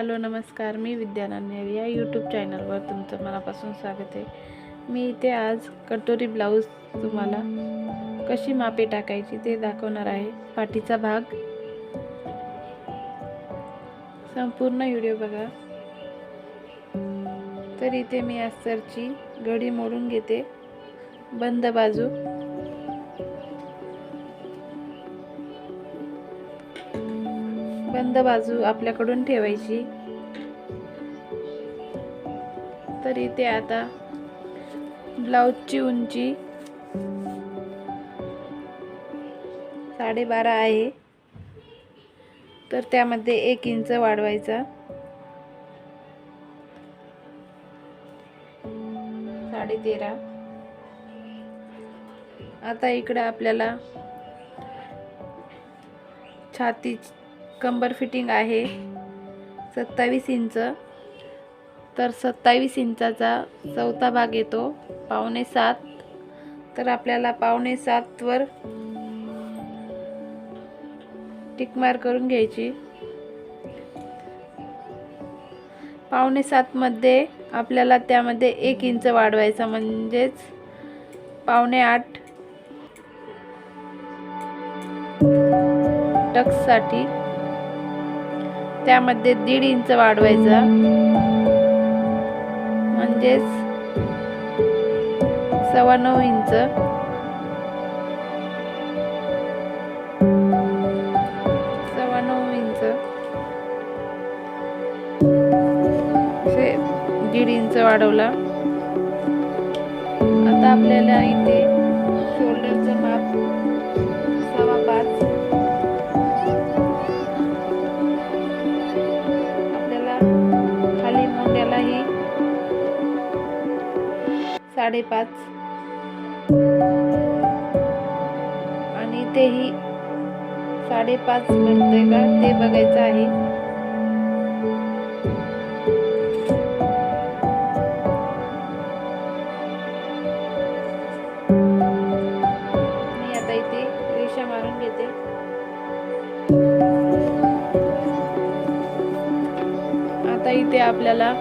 Hello नमस्कार. मी विद्यानान्य या YouTube चॅनलवर तुमचं मनापासून स्वागत आहे. मी इथे आज कटोरी ब्लाऊज तुम्हाला कशी मापे टाकायची ते दाखवणार आहे. पाठीचा भाग. संपूर्ण व्हिडिओ बघा. तर इथे मी अस्तरची घडी मोडून घेते. बंद बाजू. बंद बाजू आपल्याकडून ठेवायची. तर इथे आता ब्लाऊजची उंची साडेबारा आहे. तर त्यामध्ये एक इंच वाढवायचा. साडे तेरा आता इकडे आपल्याला छाती कंबर फिटिंग आहे. सत्तावीस इंच. तर सत्तावीस इंचाचा चौथा भाग येतो पावणे सात. तर आपल्याला पावणे सातवर टिकमार करून घ्यायची. पावणे सातमध्ये आपल्याला त्यामध्ये एक इंच वाढवायचा म्हणजेच पावणे आठ. टक्ससाठी त्यामध्ये दीड इंच वाढवायचा. म्हणजेच सव्वा नऊ इंच. सव्वा नऊ इंच. दीड इंच वाढवला. आता आपल्याला इथे साडेपाच. आणि तेही साडेपाच भरतंय का? ते बघायचं आहे. मी आता इथे रिक्षा मारून घेते. आता इथे आपल्याला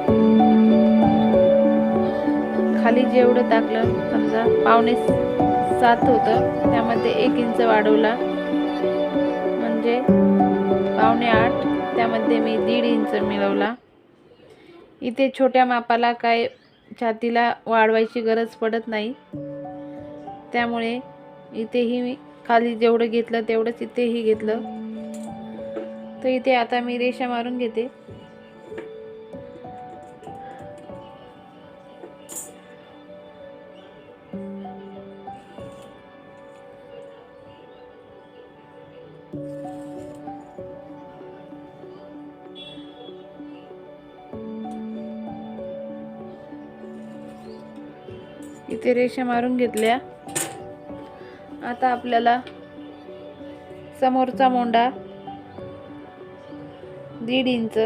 खाली जेवढं टाकलं समजा पावणे सात होतं त्यामध्ये एक इंच वाढवला. म्हणजे पावणे आठ त्यामध्ये मी दीड इंच मिळवला. इथे छोट्या मापाला काय छातीला वाढवायची गरज पडत नाही. त्यामुळे इथेही मी खाली जेवढं घेतलं तेवढंच इथेही घेतलं. तर इथे आता मी रेषा मारून घेते. इथे रेषा मारून घेतल्या. आता आपल्याला समोरचा मोंडा दीड इंच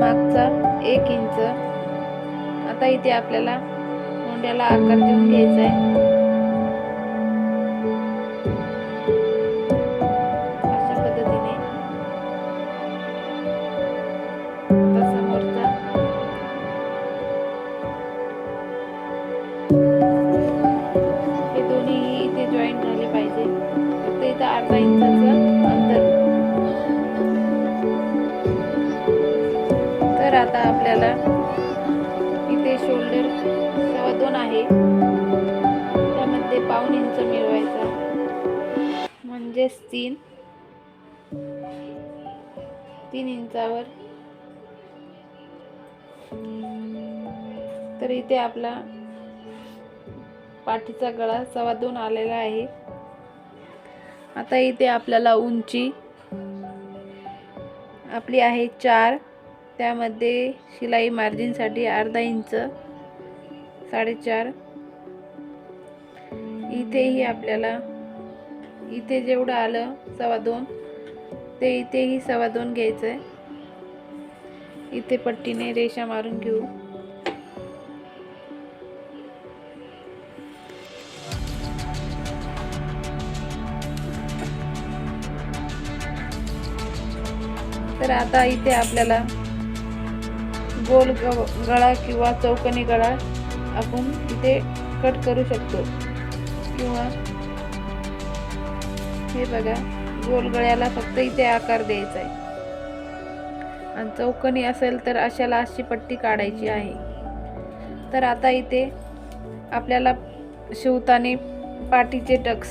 मागचा एक इंच. आता इथे आपल्याला मोंड्याला आकार देऊन घ्यायचा आहे. आता आपल्याला इथे शोल्डर सव्वा दोन आहे. त्यामध्ये पाऊन इंच मिळवायचा. म्हणजेच तीन. तीन इंचावर. तर इथे आपला पाठीचा गळा सव्वा दोन आलेला आहे. आता इथे आपल्याला उंची आपली आहे चार. त्यामध्ये शिलाई मार्जिनसाठी अर्धा इंच साडेचार. इथेही आपल्याला इथे जेवढं आलं सव्वा दोन ते इथेही सव्वा दोन घ्यायचं आहे इथे पट्टीने रेषा मारून घेऊ. तर आता इथे आपल्याला गोल ग गळा किंवा चौकनी गळा आपण इथे कट करू शकतो. किंवा हे बघा गोल गळ्याला फक्त इथे आकार द्यायचा आहे. आणि चौकनी असेल तर अशाला अशी पट्टी काढायची आहे. तर आता इथे आपल्याला शिवताने पाठीचे टक्स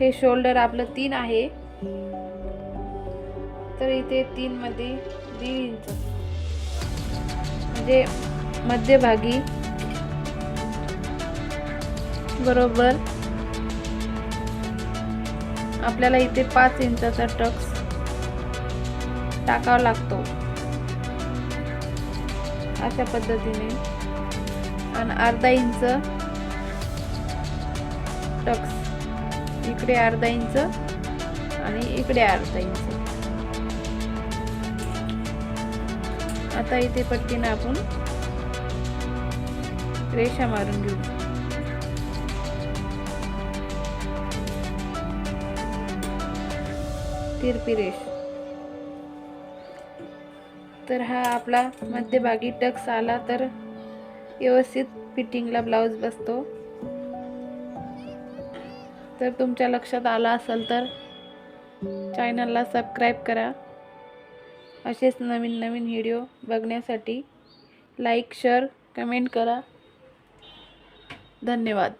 हे शोल्डर आपलं तीन आहे. तर इथे तीनमध्ये दीड इंच. म्हणजे मध्यभागी. बरोबर. आपल्याला इथे पाच इंचाचा टक्स टाकावा लागतो. अशा पद्धतीने. आणि अर्धा इंच टक्स. इकडे अर्धा इंच आणि इकडे अर्धा इंच. आता इथे पट्टीनं आपण रेषा मारून घेऊ. तिरपी रेष. तर हा आपला मध्यभागी टक्स आला तर व्यवस्थित फिटिंगला ब्लाऊज बसतो. तर तुमच्या लक्षात आला असेल तर चॅनलला सबस्क्राईब करा. असेच नवीन नवीन व्हिडिओ बघण्यासाठी लाईक शेअर कमेंट करा. धन्यवाद.